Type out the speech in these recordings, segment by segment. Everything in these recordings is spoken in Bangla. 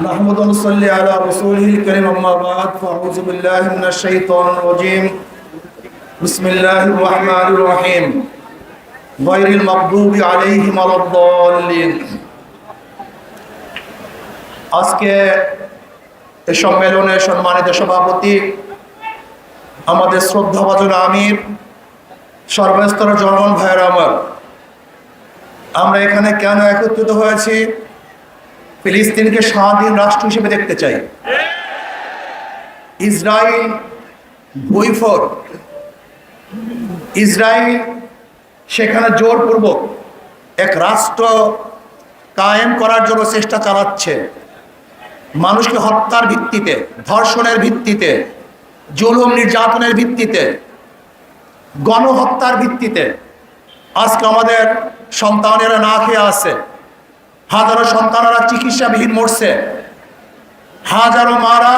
نحمد ونصلي على رسوله الكريم أما بعد فأعوذ بالله من الشيطان الرجيم بسم الله الرحمن الرحيم غير المغضوب عليهم ولا الضالين আজকে এই সম্মেলনে সম্মানিত সভাপতি আমাদের শ্রদ্ধাভাজন আমির সর্বস্তরের জনগণ ভাইয়ের আমার আমরা এখানে কেন একত্রিত হয়েছি ফিলিস্তিনকে স্বাধীন রাষ্ট্র হিসেবে দেখতে চাই। ইসরায়েল বৈফর ইসরায়েল সেখানে জোরপূর্বক এক রাষ্ট্র কায়েম করার জন্য চেষ্টা চালাচ্ছে। মানুষকে হত্যার ভিত্তিতে, ধর্ষণের ভিত্তিতে, জুলুম নির্যাতনের ভিত্তিতে, গণহত্যার ভিত্তিতে। আজকে আমাদের সন্তানেরা না খেয়ে আছে। হাজারো সন্তানেরা চিকিৎসাবিহীন মরছে। হাজারো মারা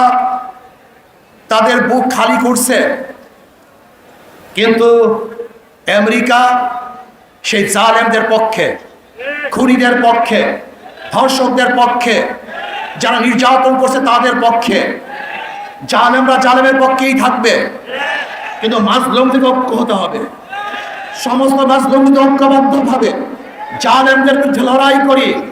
তাদের বুক খালি করছে। কিন্তু আমেরিকা সেই জালেমদের পক্ষে, খুনিদের পক্ষে, ধর্ষকদের পক্ষে, যারা নির্যাতন করছে তাদের পক্ষে, জালেমরা জালেমের পক্ষেই থাকবে। কিন্তু মাজলুমদের ঐক্য হতে হবে। সমস্ত মাজলুমদের ঐক্যবদ্ধভাবে জালেমদের বিরুদ্ধে লড়াই করি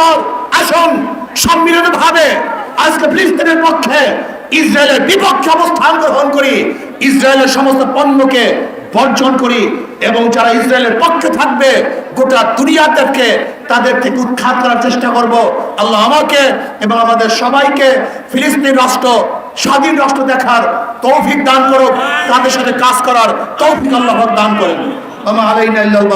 আমার আসুন সম্মিলিত ভাবে আজকে ফিলিস্তিনের পক্ষে ইসরায়েলের বিপক্ষে অবস্থান গ্রহণ করি, ইসরায়েলের সমস্ত পণ্যকে বর্জন করি এবং যারা ইসরায়েলের পক্ষে থাকবে, গোটা দুনিয়াদেরকে তাদের থেকে উৎখাত করার চেষ্টা করব। আল্লাহ আমাকে এবং আমাদের সবাইকে ফিলিস্তিন রাষ্ট্র, স্বাধীন রাষ্ট্র দেখার তৌফিক দান করুক, তাদের সাথে কাজ করার তৌফিক আল্লাহ দান করেন আমা আলাইনা ইল্লাল